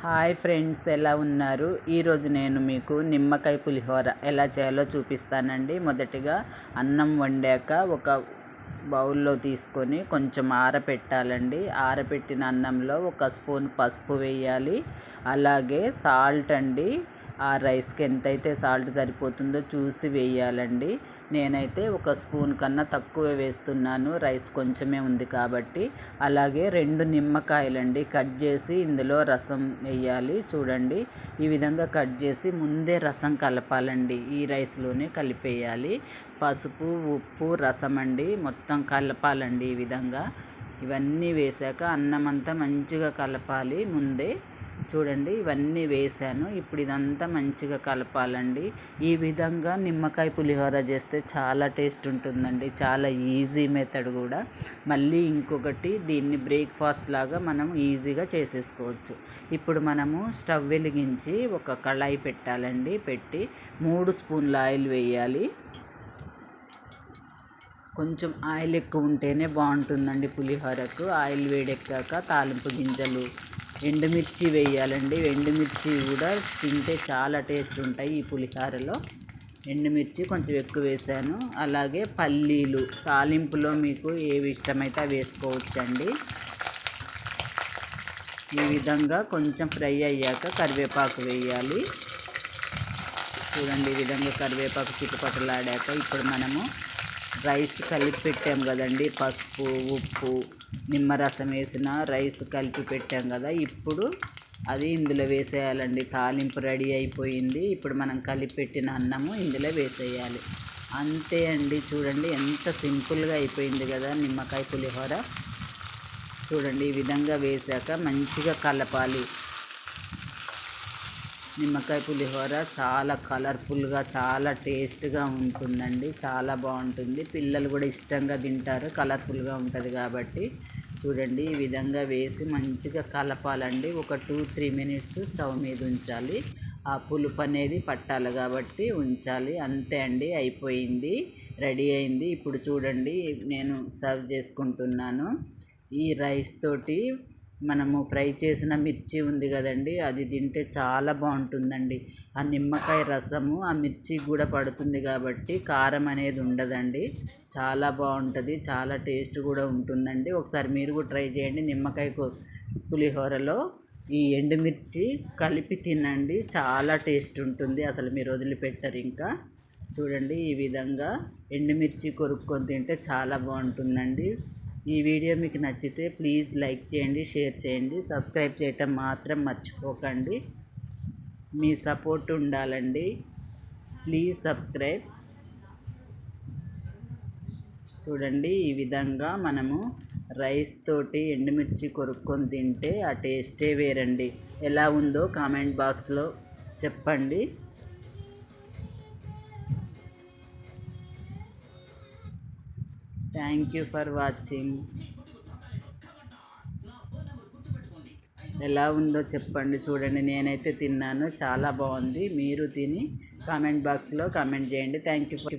Hi friends ఎలా ఉన్నారు? ఈరోజు నేను మీకు నిమ్మకాయ పులిహోర ఎలా చేయాలో చూపిస్తానండి. మొదటిగా అన్నం వండాక ఒక బౌల్లో తీసుకొని కొంచెం ఆరపెట్టాలండి. ఆరపెట్టిన అన్నంలో ఒక స్పూన్ పసుపు వేయాలి. అలాగే సాల్ట్ అండి. ఆ రైస్కి ఎంతైతే సాల్ట్ సరిపోతుందో చూసి వేయాలండి. నేనైతే ఒక స్పూన్ కన్నా తక్కువ వేస్తున్నాను. రైస్ కొంచెమే ఉంది కాబట్టి. అలాగే రెండు నిమ్మకాయలండి కట్ చేసి ఇందులో రసం వేయాలి. చూడండి ఈ విధంగా కట్ చేసి ముందే రసం కలపాలండి. ఈ రైస్లోనే కలిపేయాలి. పసుపు ఉప్పు రసం అండి మొత్తం కలపాలండి ఈ విధంగా. ఇవన్నీ వేసాక అన్నం అంతా మంచిగా కలపాలి ముందే. చూడండి ఇవన్నీ వేసాను ఇప్పుడు ఇదంతా మంచిగా కలపాలండి. ఈ విధంగా నిమ్మకాయ పులిహోర చేస్తే చాలా టేస్ట్ ఉంటుందండి. చాలా ఈజీ మెథడ్ కూడా. మళ్ళీ ఇంకొకటి దీన్ని బ్రేక్ఫాస్ట్ లాగా మనం ఈజీగా చేసేసుకోవచ్చు. ఇప్పుడు మనము స్టవ్ వెలిగించి ఒక కళాయి పెట్టాలండి. పెట్టి మూడు స్పూన్ల ఆయిల్ వేయాలి. కొంచెం ఆయిల్ ఎక్కువ ఉంటేనే బాగుంటుందండి పులిహోరకు. ఆయిల్ వేడెక్కాక తాలింపు గింజలు ఎండుమిర్చి వేయాలండి. ఎండుమిర్చి కూడా తింటే చాలా టేస్ట్ ఉంటాయి ఈ పులిహారలో. ఎండుమిర్చి కొంచెం ఎక్కువ వేసాను. అలాగే పల్లీలు తాలింపులో మీకు ఏవి ఇష్టమైతే అవి వేసుకోవచ్చండి. ఈ విధంగా కొంచెం ఫ్రై అయ్యాక కరివేపాకు వేయాలి. చూడండి ఈ విధంగా కరివేపాకు చుట్టుపక్కలాడాక ఇప్పుడు మనము రైస్ కలిపి పెట్టాము కదండి. పసుపు ఉప్పు నిమ్మరసం వేసిన రైస్ కలిపి పెట్టాం కదా ఇప్పుడు అది ఇందులో వేసేయాలండి. తాలింపు రెడీ అయిపోయింది. ఇప్పుడు మనం కలిపి పెట్టిన అన్నము ఇందులో వేసేయాలి. అంతే అండి. చూడండి ఎంత సింపుల్గా అయిపోయింది కదా నిమ్మకాయ పులిహోర. చూడండి ఈ విధంగా వేసాక మంచిగా కలపాలి. నిమ్మకాయ పులిహోర చాలా కలర్ఫుల్గా చాలా టేస్ట్గా ఉంటుందండి. చాలా బాగుంటుంది. పిల్లలు కూడా ఇష్టంగా తింటారు. కలర్ఫుల్గా ఉంటుంది కాబట్టి. చూడండి ఈ విధంగా వేసి మంచిగా కలపాలండి. ఒక టూ త్రీ మినిట్స్ స్టవ్ మీద ఉంచాలి. ఆ పులుపు అనేది పట్టాలి కాబట్టి ఉంచాలి. అంతే అండి అయిపోయింది. రెడీ అయింది. ఇప్పుడు చూడండి నేను సర్వ్ చేసుకుంటున్నాను. ఈ రైస్ తోటి మనము ఫ్రై చేసిన మిర్చి ఉంది కదండి అది తింటే చాలా బాగుంటుందండి. ఆ నిమ్మకాయ రసము ఆ మిర్చి కూడా పడుతుంది కాబట్టి కారం అనేది ఉండదండి. చాలా బాగుంటుంది చాలా టేస్ట్ కూడా ఉంటుందండి. ఒకసారి మీరు కూడా ట్రై చేయండి నిమ్మకాయ పులిహోరలో. ఈ ఎండుమిర్చి కలిపి తినండి చాలా టేస్ట్ ఉంటుంది. అసలు మీరు వదిలిపెట్టరు ఇంకా. చూడండి ఈ విధంగా ఎండుమిర్చి కొరుక్కొని తింటే చాలా బాగుంటుందండి. ఈ వీడియో మీకు నచ్చితే ప్లీజ్ లైక్ చేయండి షేర్ చేయండి. సబ్స్క్రైబ్ చేయటం మాత్రం మర్చిపోకండి. మీ సపోర్ట్ ఉండాలండి. Please subscribe. చూడండి ఈ విధంగా మనము రైస్ తోటి ఎండుమిర్చి కొరుక్కొని తింటే ఆ టేస్టే వేరండి. ఎలా ఉందో కామెంట్ బాక్స్లో చెప్పండి. థ్యాంక్ యూ ఫర్ వాచింగ్ ఎలా ఉందో చెప్పండి చూడండి నేనైతే తిన్నాను చాలా బాగుంది. మీరు తిని కామెంట్ బాక్స్లో కామెంట్ చేయండి. Thank you for